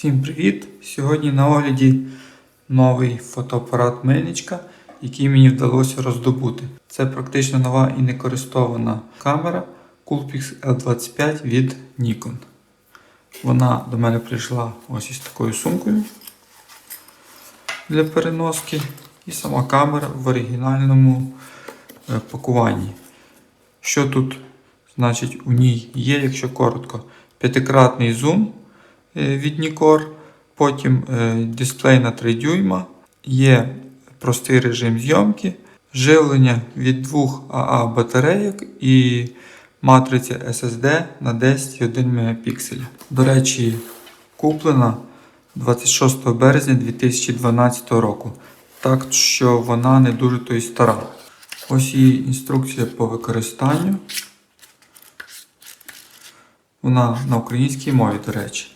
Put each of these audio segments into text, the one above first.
Всім привіт! Сьогодні на огляді новий фотоапарат Мельничка, який мені вдалося роздобути. Це практично нова і некористована камера Coolpix L25 від Nikon. Вона до мене прийшла ось із такою сумкою для переноски. І сама камера в оригінальному е, пакуванні. Що тут значить у ній є, якщо коротко? П'ятикратний зум від Nikkor, потім е, дисплей на 3 дюйма, є простий режим зйомки, живлення від двох АА батарейок і матриця SSD на 10,1 Мп. До речі, куплена 26 березня 2012 року. Так що вона не дуже то й стара. Ось її інструкція по використанню. Вона на українській мові, до речі.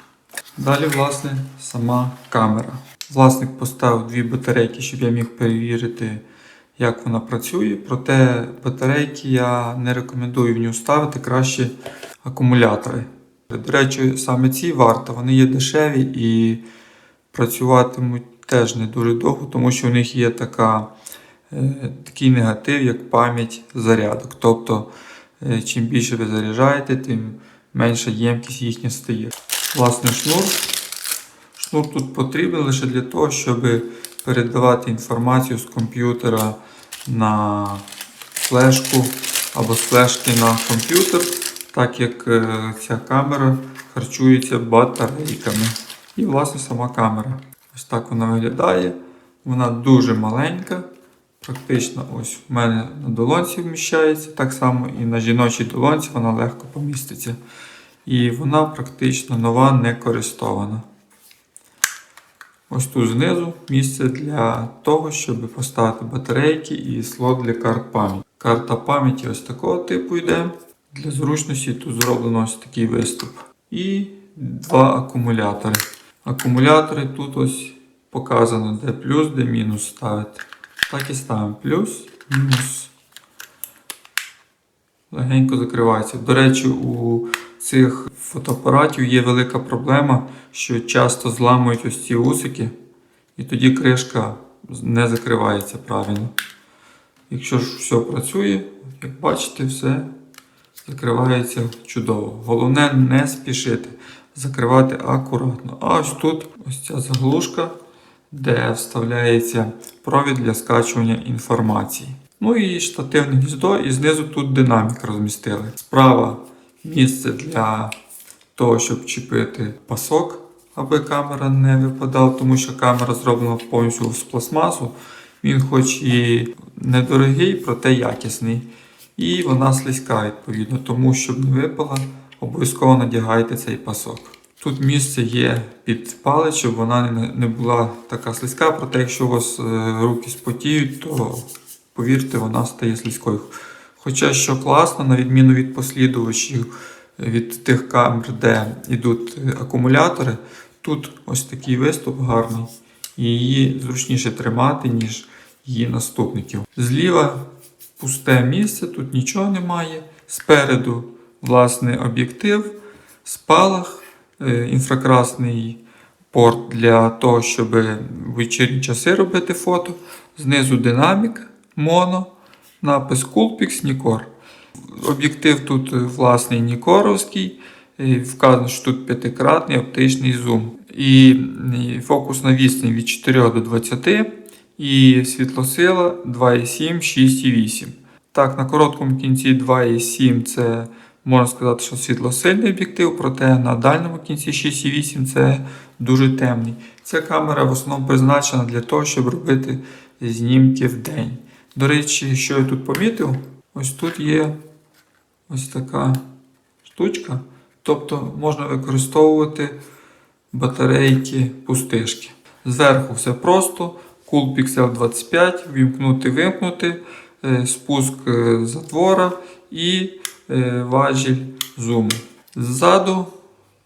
Далі, власне, сама камера. Власник поставив дві батарейки, щоб я міг перевірити, як вона працює. Проте батарейки я не рекомендую в нього ставити краще акумулятори. До речі, саме ці варто, вони є дешеві і працюватимуть теж не дуже довго, тому що в них є така, е, такий негатив, як пам'ять зарядок. Тобто, е, чим більше ви заряджаєте, тим менша ємкість їхня стає. Власне, шнур. Шнур тут потрібен лише для того, щоб передавати інформацію з комп'ютера на флешку або з флешки на комп'ютер, так як е, ця камера харчується батарейками. І, власне, сама камера. Ось так вона виглядає. Вона дуже маленька. Практично ось в мене на долонці вміщається. Так само і на жіночій долонці вона легко поміститься. І вона практично нова, не користована. Ось тут знизу місце для того, щоб поставити батарейки і слот для карт пам'яті. Карта пам'яті ось такого типу йде. Для зручності тут зроблено ось такий виступ. І два акумулятори. Акумулятори тут ось показано, де плюс, де мінус ставити. Так і ставимо плюс, мінус. Легенько закривається. До речі, у цих фотоапаратів є велика проблема, що часто зламують ось ці усики, і тоді кришка не закривається правильно. Якщо ж все працює, як бачите, все закривається чудово. Головне не спішити, закривати акуратно. А ось тут ось ця заглушка, де вставляється провід для скачування інформації. Ну і штативне гніздо, і знизу тут динамік розмістили. Справа місце для того, щоб чіпити пасок, аби камера не випадала, тому що камера зроблена повністю з пластмасу. Він хоч і недорогий, проте якісний. І вона слизька, відповідно, тому щоб не випала, обов'язково надягайте цей пасок. Тут місце є під палець, щоб вона не- була така слизька, проте якщо у вас е, руки спотіють, то повірте, вона стає слизькою. Хоча що класно, на відміну від послідувачів, е, від тих камер, де йдуть е, акумулятори, тут ось такий виступ гарний, і її зручніше тримати, ніж її наступників. Зліва пусте місце, тут нічого немає. Спереду, власне, об'єктив, спалах, е, інфракрасний порт для того, щоб в вечірні часи робити фото. Знизу динамік, моно, напис Coolpix Nikkor. Об'єктив тут е, власний Нікоровський. Вказано, що тут п'ятикратний оптичний зум. І фокусна відстань від 4 до 20 і світлосила 2,7, 6,8. Так, на короткому кінці 2,7 це можна сказати, що світлосильний об'єктив, проте на дальньому кінці 6,8 це дуже темний. Ця камера в основному призначена для того, щоб робити знімки в день. До речі, що я тут помітив, ось тут є ось така штучка. Тобто можна використовувати батарейки пустишки. Зверху все просто. Coolpix L25, вімкнути, вимкнути, е, спуск е, затвора і е, важіль зуму. Ззаду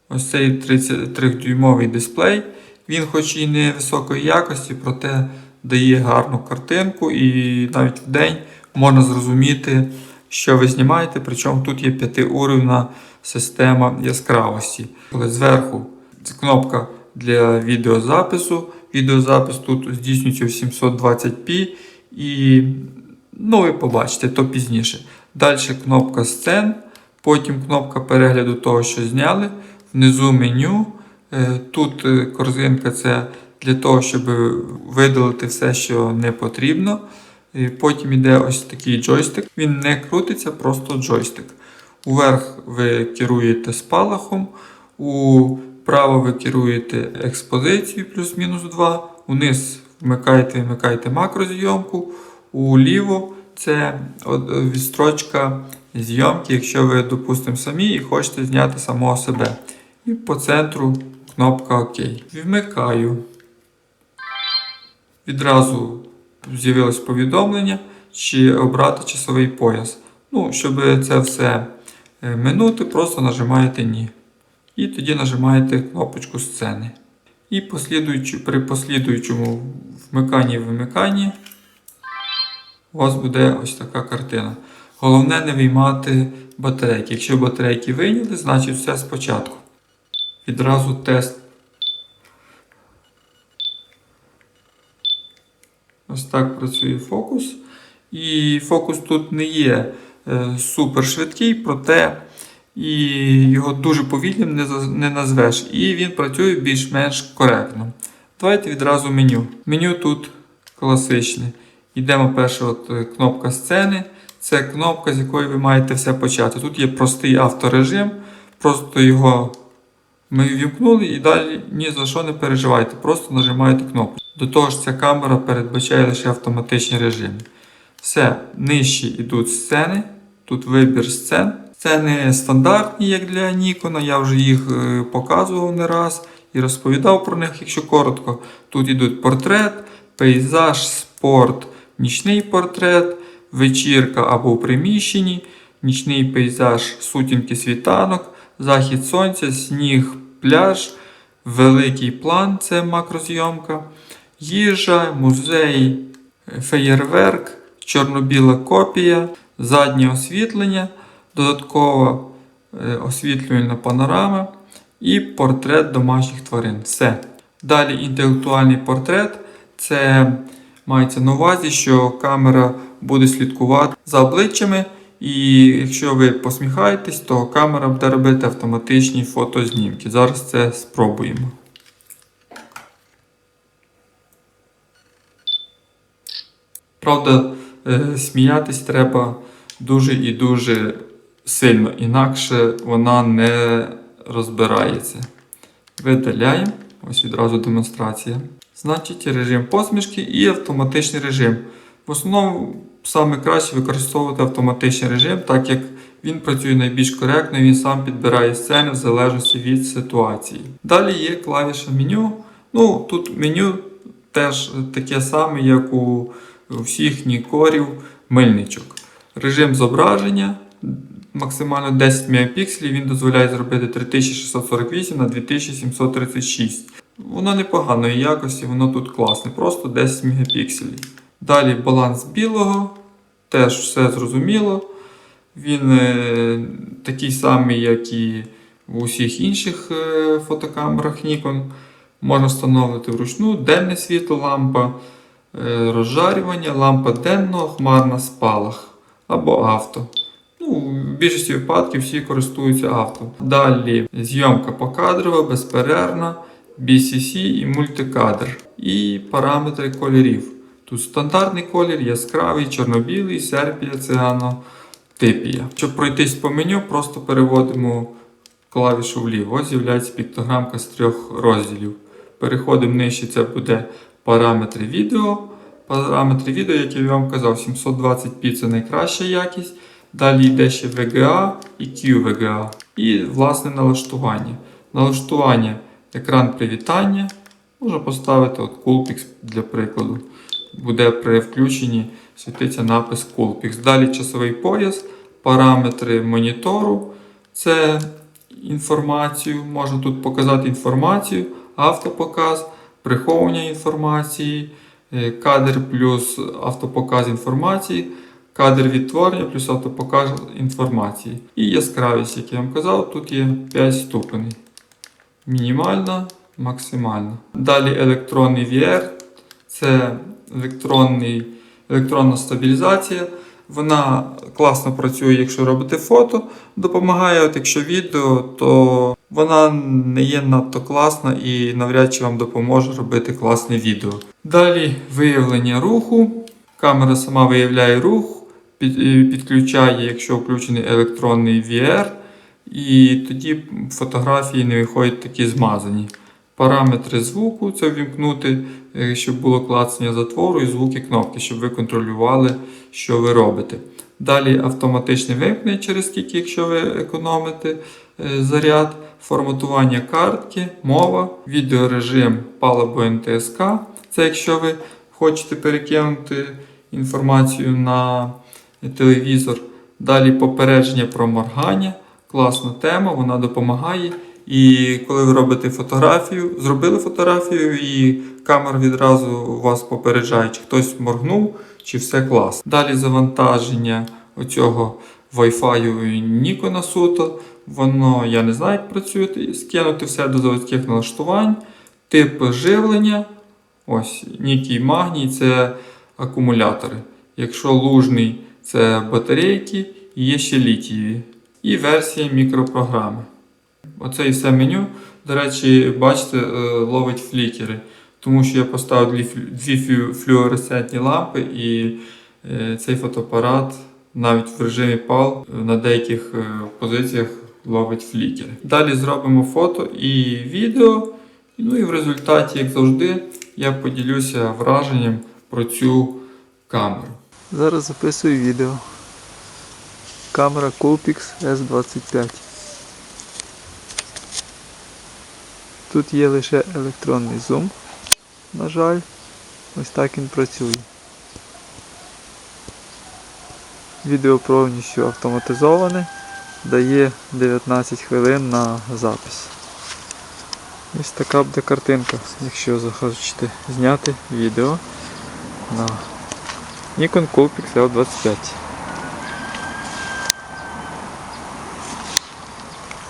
ось цей 33-дюймовий дисплей. Він хоч і не високої якості, проте дає гарну картинку і навіть в день можна зрозуміти, що ви знімаєте. Причому тут є п'ятиуровна система яскравості. Коли зверху кнопка для відеозапису. Відеозапис тут здійснюється в 720p і ну, ви побачите то пізніше. Далі кнопка сцен, потім кнопка перегляду того, що зняли. Внизу меню. Е, Тут е, корзинка це для того, щоб видалити все, що не потрібно. І потім йде ось такий джойстик. Він не крутиться, просто джойстик. Уверх ви керуєте спалахом, управо ви керуєте експозицією плюс-мінус 2, униз вмикаєте вмикаєте макрозйомку, уліво це відстрочка зйомки, якщо ви, допустимо, самі і хочете зняти самого себе. І по центру кнопка ОК. Вмикаю. Відразу з'явилось повідомлення, чи обрати часовий пояс. Ну, щоб це все е, минути, просто нажимаєте Ні. І тоді нажимаєте кнопочку сцени. І при послідуючому вмиканні вимиканні у вас буде ось така картина. Головне не виймати батарейки. Якщо батарейки вийняли, значить все спочатку. Відразу тест. Ось так працює фокус. І фокус тут не є е, супер швидкий, проте і його дуже повільним не, назвеш. І він працює більш-менш коректно. Давайте відразу меню. Меню тут класичне. Йдемо перше, от е, кнопка сцени. Це кнопка, з якої ви маєте все почати. Тут є простий авторежим, просто його ми ввімкнули і далі ні за що не переживайте, просто нажимаєте кнопку. До того ж, ця камера передбачає лише автоматичні режими. Все, нижче йдуть сцени. Тут вибір сцен. Сцени стандартні, як для Nikon, я вже їх е, показував не раз і розповідав про них, якщо коротко. Тут йдуть портрет, пейзаж, спорт, нічний портрет, вечірка або в приміщенні, нічний пейзаж, сутінки світанок, захід сонця, сніг, пляж, великий план це макрозйомка, їжа, музей, феєрверк, чорно-біла копія, заднє освітлення, додаткова е, освітлювальна панорама і портрет домашніх тварин. Все. Далі інтелектуальний портрет. Це мається на увазі, що камера буде слідкувати за обличчями, і якщо ви посміхаєтесь, то камера буде робити автоматичні фотознімки. Зараз це спробуємо. Правда, е, сміятись треба дуже і дуже сильно, інакше вона не розбирається. Видаляємо. Ось відразу демонстрація. Значить, режим посмішки і автоматичний режим. В основному саме краще використовувати автоматичний режим, так як він працює найбільш коректно і він сам підбирає сцени в залежності від ситуації. Далі є клавіша меню. Ну, тут меню теж таке саме, як у всіх нікорів мильничок. Режим зображення максимально 10 Мп, він дозволяє зробити 3648 на 2736. Воно непоганої якості, воно тут класне, просто 10 мегапікселів. Далі баланс білого, теж все зрозуміло. Він е, такий самий, як і в усіх інших е, фотокамерах Nikon. Можна встановити вручну денне світло, лампа розжарювання, лампа денного, хмарна спалах або авто. Ну, в більшості випадків всі користуються авто. Далі зйомка покадрова, безперервна, BCC і мультикадр. І параметри кольорів. Тут стандартний колір, яскравий, чорно-білий, серпія, циано, типія. Щоб пройтись по меню, просто переводимо клавішу вліво. Ось з'являється піктограмка з трьох розділів. Переходимо нижче, це буде параметри відео. Параметри відео, як я вам казав, 720p це найкраща якість. Далі йде ще VGA і QVGA. І власне налаштування. Налаштування екран привітання. Можна поставити от Coolpix для прикладу. Буде при включенні світиться напис Coolpix. Далі часовий пояс, параметри монітору. Це інформацію. Можна тут показати інформацію, автопоказ, приховування інформації, е, кадр плюс автопоказ інформації, кадр відтворення плюс автопоказ інформації. І яскравість, як я вам казав, тут є 5 ступеней. Мінімальна, максимально. Далі електронний VR, це електронний, електронна стабілізація. Вона класно працює, якщо робите фото, допомагає, от якщо відео, то вона не є надто класна і навряд чи вам допоможе робити класне відео. Далі виявлення руху. Камера сама виявляє рух, е, підключає, якщо включений електронний VR, і тоді фотографії не виходять такі змазані. Параметри звуку це ввімкнути, е, щоб було клацання затвору і звуки кнопки, щоб ви контролювали, що ви робите. Далі автоматичне вимкнення через скільки, якщо ви економите е, заряд, форматування картки, мова, відеорежим або NTSK. Це якщо ви хочете перекинути інформацію на телевізор. Далі попередження про моргання. Класна тема, вона допомагає. І коли ви робите фотографію, зробили фотографію, і камера відразу вас попереджає, чи хтось моргнув, чи все клас. Далі завантаження оцього Wi-Fi Nikon суто. Воно, я не знаю, як працює. Скинути все до заводських налаштувань, тип живлення. Ось нікій магній це акумулятори. Якщо лужний, це батарейки, і є ще літієві. І версія мікропрограми. Оце і все меню. До речі, бачите, е, ловить флікери. Тому що я поставив дві, флю- дві флю- флюоресцентні лампи, і е, цей фотоапарат навіть в режимі PAL на деяких е, позиціях ловить флікери. Далі зробимо фото і відео. Ну і в результаті, як завжди, я поділюся враженням про цю камеру. Зараз записую відео. Камера Coolpix S25. Тут є лише електронний зум. На жаль, ось так він працює. Відео повністю автоматизоване, дає 19 хвилин на запис. Ось така буде картинка, якщо захочете зняти відео на Nikon Coolpix L25.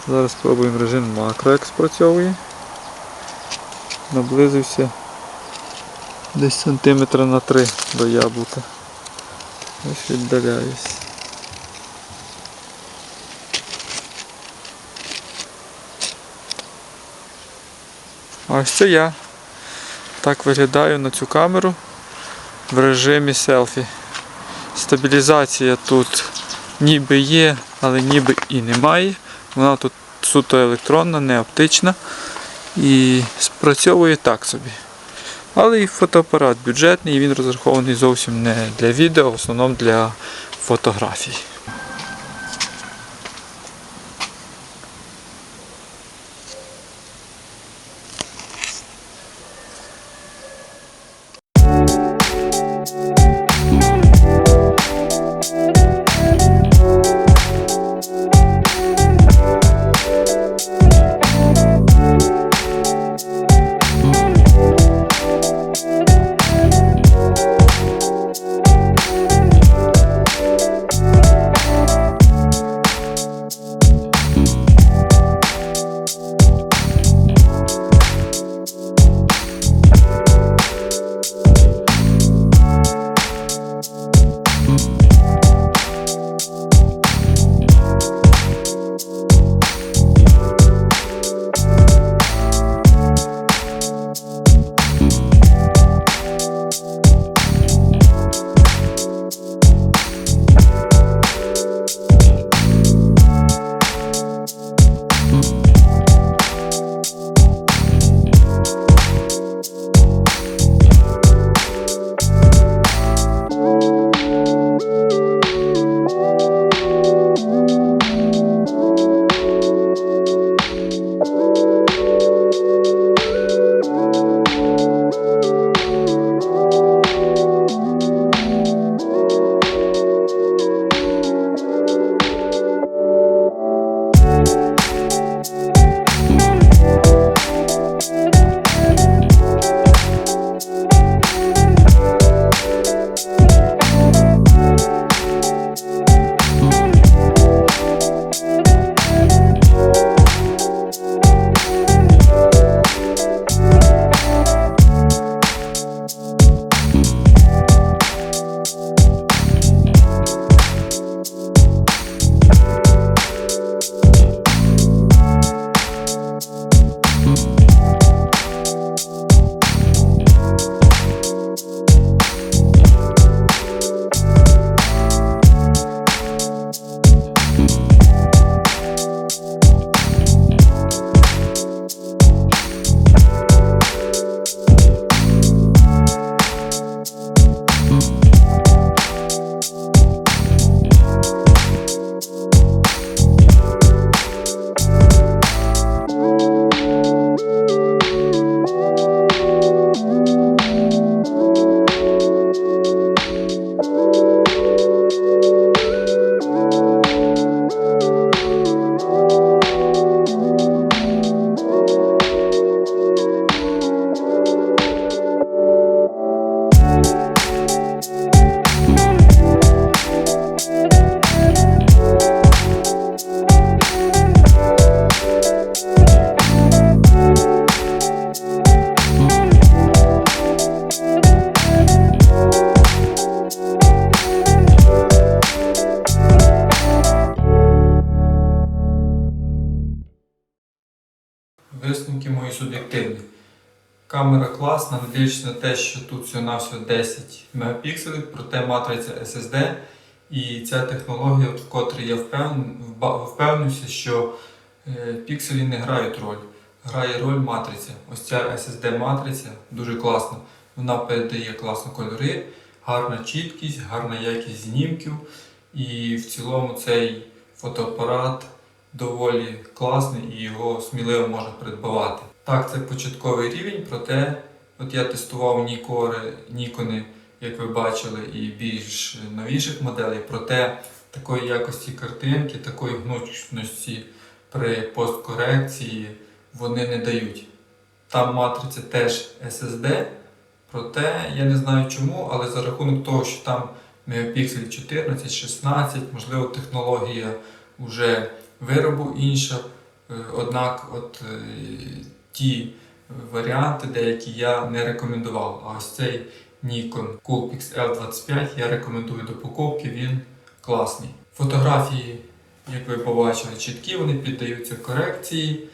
Зараз спробуємо режим макро, як спрацьовує. Наблизився десь сантиметра на 3 до яблука. Ось віддаляюсь. А ось це я. Так виглядаю на цю камеру в режимі селфі. Стабілізація тут ніби є, але ніби і немає. Вона тут суто електронна, не оптична. І спрацьовує так собі. Але і фотоапарат бюджетний, і він розрахований зовсім не для відео, а в основному для фотографій. Камера класна, не на те, що тут всього-навсього 10 мегапікселів, проте матриця SSD. І ця технологія, от вкотре я впевнився, що е, пікселі не грають роль. Грає роль матриця. Ось ця SSD-матриця дуже класна. Вона передає класно кольори, гарна чіткість, гарна якість знімків. І в цілому цей фотоапарат доволі класний і його сміливо можна придбавати. Так, це початковий рівень, проте от я тестував Нікори, Нікони, як ви бачили, і більш новіших моделей, проте такої якості картинки, такої гнучності при посткорекції вони не дають. Там матриця теж SSD, проте я не знаю чому, але за рахунок того, що там мегапіксель 14, 16, можливо, технологія вже виробу інша. Е, Однак, от е, ті варіанти, деякі я не рекомендував. А ось цей Nikon Coolpix L25 я рекомендую до покупки, він класний. Фотографії, як ви побачили, чіткі, вони піддаються корекції.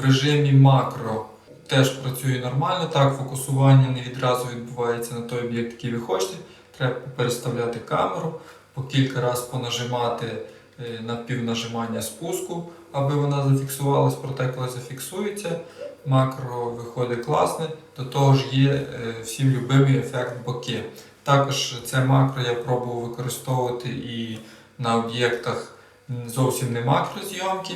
В режимі макро теж працює нормально. Так, фокусування не відразу відбувається на той об'єкт, який ви хочете. Треба переставляти камеру, по кілька разів понажимати е, на півнажимання спуску, аби вона зафіксувалась, проте коли зафіксується, макро виходить класне. До того ж є е, всім любимий ефект боки. Також це макро я пробував використовувати і на об'єктах зовсім не макрозйомки.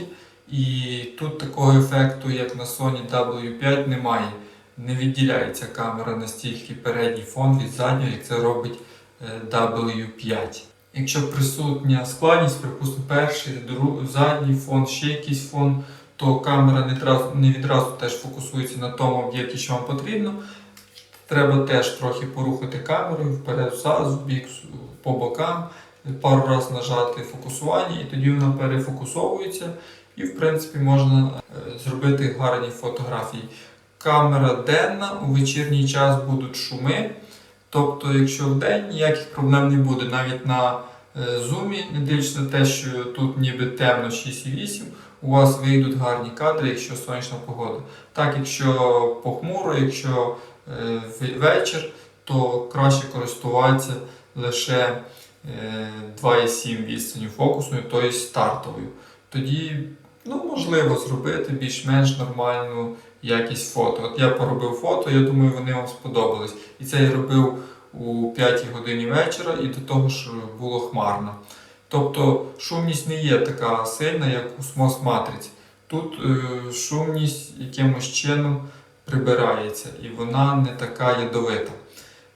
І тут такого ефекту, як на Sony W5, немає. Не відділяється камера настільки передній фон від заднього, як це робить е, W5. Якщо присутня складність, припустимо, перший, друг, задній фон, ще якийсь фон, то камера не відразу, не відразу теж фокусується на тому об'єкті, що вам потрібно. Треба теж трохи порухати камерою вперед, взад, бік, по бокам, пару разів нажати фокусування, і тоді вона перефокусовується. І, в принципі, можна е, зробити гарні фотографії. Камера денна, у вечірній час будуть шуми. Тобто, якщо в день ніяких проблем не буде, навіть на е, зумі, не дивлячись на те, що тут ніби темно 6,8, у вас вийдуть гарні кадри, якщо сонячна погода. Так, якщо похмуро, якщо е, вечір, то краще користуватися лише е, 2,7 відстанню фокусною, тобто стартовою. Тоді ну, можливо зробити більш-менш нормальну якість фото. От я поробив фото, я думаю, вони вам сподобались. І це я робив у 5 годині вечора і до того ж було хмарно. Тобто шумність не є така сильна, як у смос матриці. Тут е, шумність якимось чином прибирається і вона не така ядовита.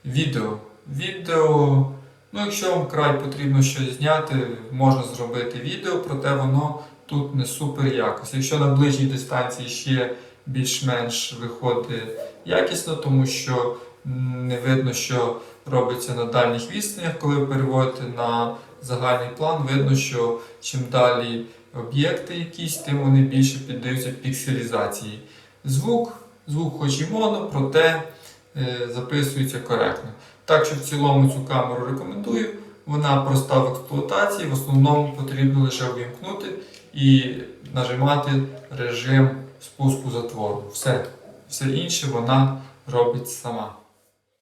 Відео. Відео, ну якщо вам край потрібно щось зняти, можна зробити відео, проте воно тут не супер якось. Якщо на ближній дистанції ще більш-менш виходить якісно, тому що не видно, що робиться на дальніх відстанях, коли ви переводите на загальний план, видно, що чим далі об'єкти якісь, тим вони більше піддаються пікселізації. Звук, звук хоч і моно, проте е, записується коректно. Так що в цілому цю камеру рекомендую. Вона проста в експлуатації, в основному потрібно лише увімкнути і нажимати режим спуску затвору. Все, все інше вона робить сама.